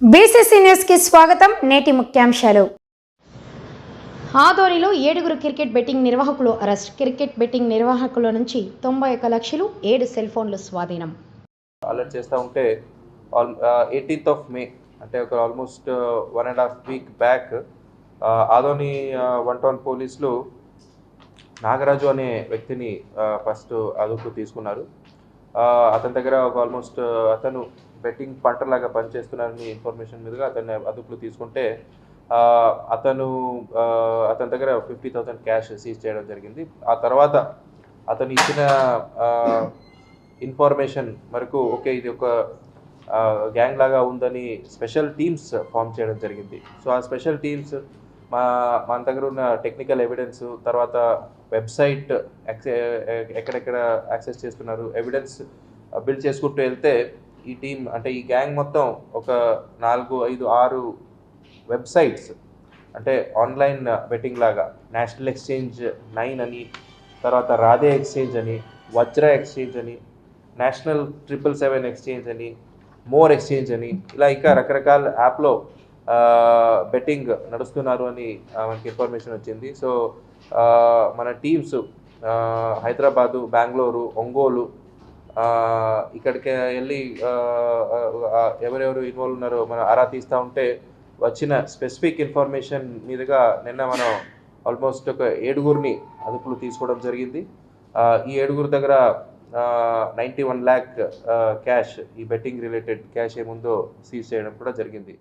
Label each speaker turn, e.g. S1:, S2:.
S1: BCC న్యూస్కి స్వాగతం నేటి ముఖ్యాంశాలు. ఆదోనిలో ఏడుగురు క్రికెట్ బెట్టింగ్ నిర్వాహకులు అరెస్ట్. క్రికెట్ బెట్టింగ్ నిర్వాహకుల నుంచి తొంభై ఒక్క లక్షలు ఏడు సెల్ ఫోన్లు స్వాధీనం.
S2: అలర్ట్ చేస్తూ ఉంటే ఆల్ ఎయిటీన్త్ ఆఫ్ మే అంటే ఒక almost one and half week back Adoni one town పోలీసులు నాగరాజు అనే వ్యక్తిని ఫస్ట్ అదుపు తీసుకున్నారు. అతని దగ్గర ఒక ఆల్మోస్ట్ అతను బెట్టింగ్ పంటలాగా పనిచేస్తున్నారని ఇన్ఫర్మేషన్ మీదుగా అతన్ని అదుపులో తీసుకుంటే అతను అతని దగ్గర ఫిఫ్టీ థౌసండ్ క్యాష్ సీజ్ చేయడం జరిగింది. ఆ తర్వాత అతను ఇచ్చిన ఇన్ఫర్మేషన్ వరకు ఓకే ఇది ఒక గ్యాంగ్ లాగా ఉందని స్పెషల్ టీమ్స్ ఫామ్ చేయడం జరిగింది. సో ఆ స్పెషల్ టీమ్స్ మా మన దగ్గర ఉన్న టెక్నికల్ ఎవిడెన్స్ తర్వాత వెబ్సైట్ ఎక్కడెక్కడ యాక్సెస్ చేస్తున్నారు ఎవిడెన్స్ బిల్డ్ చేసుకుంటూ వెళ్తే ఈ టీం అంటే ఈ గ్యాంగ్ మొత్తం ఒక నాలుగు ఐదు ఆరు వెబ్సైట్స్ అంటే ఆన్లైన్ బెట్టింగ్ లాగా నేషనల్ ఎక్స్చేంజ్ నైన్ అని తర్వాత రాధే ఎక్స్చేంజ్ అని వజ్ర ఎక్స్చేంజ్ అని నేషనల్ ట్రిపుల్ సెవెన్ ఎక్స్చేంజ్ అని మోర్ ఎక్స్చేంజ్ అని ఇలా ఇంకా రకరకాల యాప్లో బెట్టింగ్ నడుస్తున్నారు అని మనకి ఇన్ఫర్మేషన్ వచ్చింది. సో మన టీమ్స్ హైదరాబాదు బెంగళూరు ఒంగోలు ఇక్కడికి వెళ్ళి ఎవరెవరు ఇన్వాల్వ్ ఉన్నారో మనం ఆరా తీస్తూ ఉంటే వచ్చిన స్పెసిఫిక్ ఇన్ఫర్మేషన్ మీదుగా నిన్న మనం ఆల్మోస్ట్ ఒక ఏడుగురిని అదుపులో తీసుకోవడం జరిగింది. ఈ ఏడుగురు దగ్గర నైంటీ వన్ ల్యాక్ క్యాష్ ఈ బెట్టింగ్ రిలేటెడ్ క్యాష్ ఏముందో సీజ్ చేయడం కూడా జరిగింది.